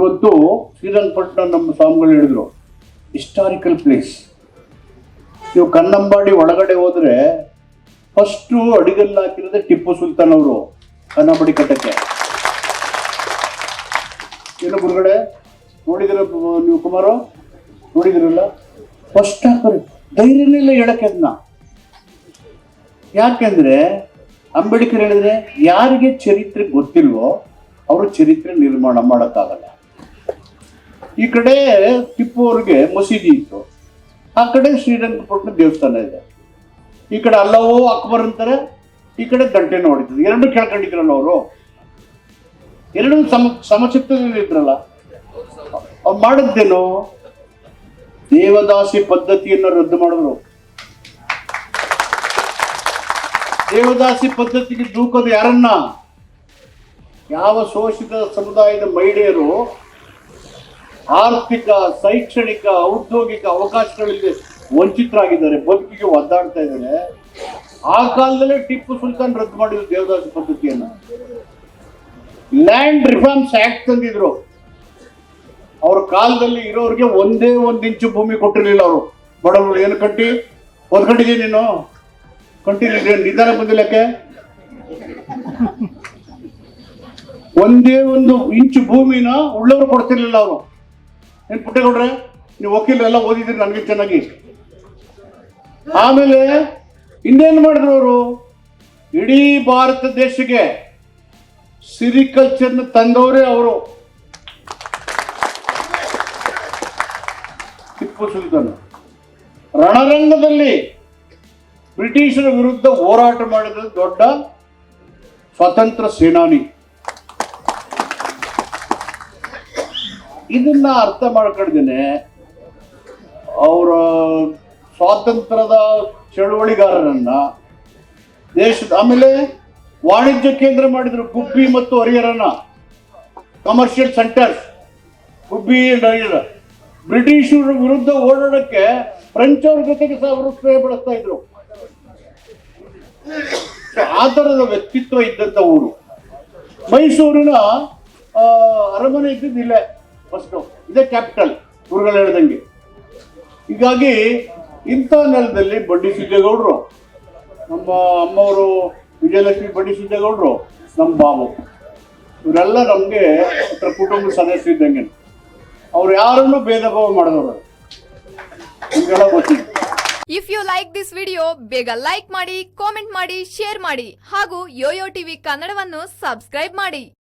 ಇವತ್ತು ಶ್ರೀರಂಗಪಟ್ಟಣ ನಮ್ಮ ಸ್ವಾಮಿಗಳು ಹೇಳಿದ್ರು ಹಿಸ್ಟಾರಿಕಲ್ ಪ್ಲೇಸ್ ನೀವು ಕನ್ನಂಬಾಡಿ ಒಳಗಡೆ ಹೋದ್ರೆ ಫಸ್ಟು ಅಡಿಗಲ್ಲ ಹಾಕಿರೋದೇ ಟಿಪ್ಪು ಸುಲ್ತಾನ್ ಅವರು ಕನ್ನಂಬಾಡಿ ಕಟ್ಟಕ್ಕೆ. ಏನು ಗುರುಗಡೆ ನೋಡಿದಿರ ನೀವು ಕುಮಾರು? ನೋಡಿದಿರಲ್ಲ? ಫಸ್ಟ್ ಹಾಕೋರಿ ಧೈರ್ಯನೇ ಇಲ್ಲ ಹೇಳಕ್ಕೆ ಅದನ್ನ ಯಾಕೆಂದ್ರೆ ಅಂಬೇಡ್ಕರ್ ಹೇಳಿದ್ರೆ ಯಾರಿಗೆ ಚರಿತ್ರೆ ಗೊತ್ತಿಲ್ವೋ, ಅವರು ಚರಿತ್ರೆ ನಿರ್ಮಾಣ ಮಾಡೋಕ್ಕಾಗಲ್ಲ. ಈ ಕಡೆ ಟಿಪ್ಪು ಅವ್ರಿಗೆ ಮಸೀದಿ ಇತ್ತು. ಆ ಕಡೆ ಶ್ರೀರಂಗಪಟ್ಟಣ ದೇವಸ್ಥಾನ ಇದೆ. ಈ ಕಡೆ ಅಲ್ಲವೋ ಅಕ್ಬರ್ ಅಂತಾರೆ, ಈ ಕಡೆ ದಂಟೆ ನೋಡಿದ್ರು ಎರಡು ಕೇಳ್ಕೊಂಡಿದ್ರಲ್ಲ ಅವರು? ಎರಡು ಸಮ, ಸಮಚಿತ್ತದಲ್ಲಿ ಅವ್ರು ಮಾಡಿದ್ದೇನು? ದೇವದಾಸಿ ಪದ್ಧತಿಯನ್ನು ರದ್ದು ಮಾಡಿದ್ರು. ದೇವದಾಸಿ ಪದ್ಧತಿಗೆ ದೂಕೋದು ಯಾರನ್ನ? ಯಾವ ಶೋಷಿತ ಸಮುದಾಯದ ಮಹಿಳೆಯರು ಆರ್ಥಿಕ, ಶೈಕ್ಷಣಿಕ, ಔದ್ಯೋಗಿಕ ಅವಕಾಶಗಳಿಗೆ ವಂಚಿತರಾಗಿದ್ದಾರೆ, ಬದುಕಿಗೆ ಒದ್ದಾಡ್ತಾ ಇದ್ದಾರೆ. ಆ ಕಾಲದಲ್ಲೇ ಟಿಪ್ಪು ಸುಲ್ತಾನ್ ರದ್ದು ಮಾಡಿದ್ರು ದೇವದಾಸಿ ಪದ್ಧತಿಯನ್ನು. ಲ್ಯಾಂಡ್ ರಿಫಾರ್ಮ್ಸ್ ಆಕ್ಟ್ ತಂದಿದ್ರು. ಅವ್ರ ಕಾಲದಲ್ಲಿ ಇರೋರಿಗೆ ಒಂದೇ ಒಂದು ಇಂಚು ಭೂಮಿ ಕೊಟ್ಟಿರಲಿಲ್ಲ ಅವರು. ಬಡವರು ಏನು ಕಟ್ಟಿ ಒಂದ್ ಕಟ್ಟಿದೀಯ ನೀನು? ಕಂಟಿನ್ಯೂ ನಿಧಾನ ಬಂದಿಲ್ಲಕ್ಕೆ ಒಂದೇ ಒಂದು ಇಂಚು ಭೂಮಿನ ಉಳ್ಳವರು ಕೊಡ್ತಿರ್ಲಿಲ್ಲ ಅವರು. ಏನ್ ಪುಟ್ಟೇಗೌಡ್ರೆ ನೀವು ವಕೀಲರೆಲ್ಲ ಓದಿದ್ರಿ ನನಗೆ ಚೆನ್ನಾಗಿ. ಆಮೇಲೆ ಇನ್ನೇನು ಮಾಡಿದ್ರು ಅವರು? ಇಡೀ ಭಾರತ ದೇಶಕ್ಕೆ ಸಿರಿಕಲ್ಚರ್ನ ತಂದವರೇ ಅವರು. ಟಿಪ್ಪು ಸುಲ್ತಾನ್. ರಣರಂಗದಲ್ಲಿ ಬ್ರಿಟಿಷರ ವಿರುದ್ಧ ಹೋರಾಟ ಮಾಡಿದ ದೊಡ್ಡ ಸ್ವತಂತ್ರ ಸೇನಾನಿ. ಇದನ್ನ ಅರ್ಥ ಮಾಡ್ಕೊಂಡ್ದೇನೆ ಅವರ ಸ್ವಾತಂತ್ರ್ಯದ ಚಳುವಳಿಗಾರರನ್ನ ದೇಶದ ಆಮೇಲೆ ವಾಣಿಜ್ಯ ಕೇಂದ್ರ ಮಾಡಿದ್ರು ಗುಬ್ಬಿ ಮತ್ತು ಹರಿಹರನ ಕಮರ್ಷಿಯಲ್ ಸೆಂಟರ್ಸ್ ಗುಬ್ಬಿ ಹರಿಹರ ಬ್ರಿಟಿಷರ ವಿರುದ್ಧ ಓಡಾಡಕ್ಕೆ ಫ್ರೆಂಚ್ ಅವ್ರ ಜೊತೆಗೆ ಸಹ ಅವರು ಸ್ಪ್ರೇ ಬಳಸ್ತಾ ಇದ್ರು. ಆ ತರದ ವ್ಯಕ್ತಿತ್ವ ಇದ್ದಂತ ಊರು. ಮೈಸೂರಿನ ಅರಮನೆ ಇದ್ದಿದ್ದು ಇಲ್ಲೇ ಫಸ್ಟ್ ಇದೇ ಕ್ಯಾಪಿಟಲ್ ಗುರುಗಳು ಹೇಳ್ದಂಗೆ. ಹೀಗಾಗಿ ಇಂಥ ನೆಲದಲ್ಲಿ ಬಂಡಿ ಸಿದ್ದೇಗೌಡರು ನಮ್ಮ ಅಮ್ಮವರು, ವಿಜಯಲಕ್ಷ್ಮಿ ಬಂಡಿ ಸಿದ್ದೇಗೌಡರು ನಮ್ಮ ಬಾಬು ಇವರೆಲ್ಲ ನಮಗೆ ಕುಟುಂಬದ ಸದಸ್ಯ ಇದ್ದಂಗೆ. ಅವ್ರು ಯಾರನ್ನು ಭೇದ ಭಾವ ಮಾಡಿದವರು. ಗೊತ್ತಿದೆ. If you like this video ಬೇಗ ಲೈಕ್ ಮಾಡಿ ಕಾಮೆಂಟ್ ಮಾಡಿ ಶೇರ್ ಮಾಡಿ, ಹಾಗೂ ಯೋಯೋ ಟಿವಿ ಕನ್ನಡವನ್ನು ಸಬ್ಸ್ಕ್ರೈಬ್ ಮಾಡಿ.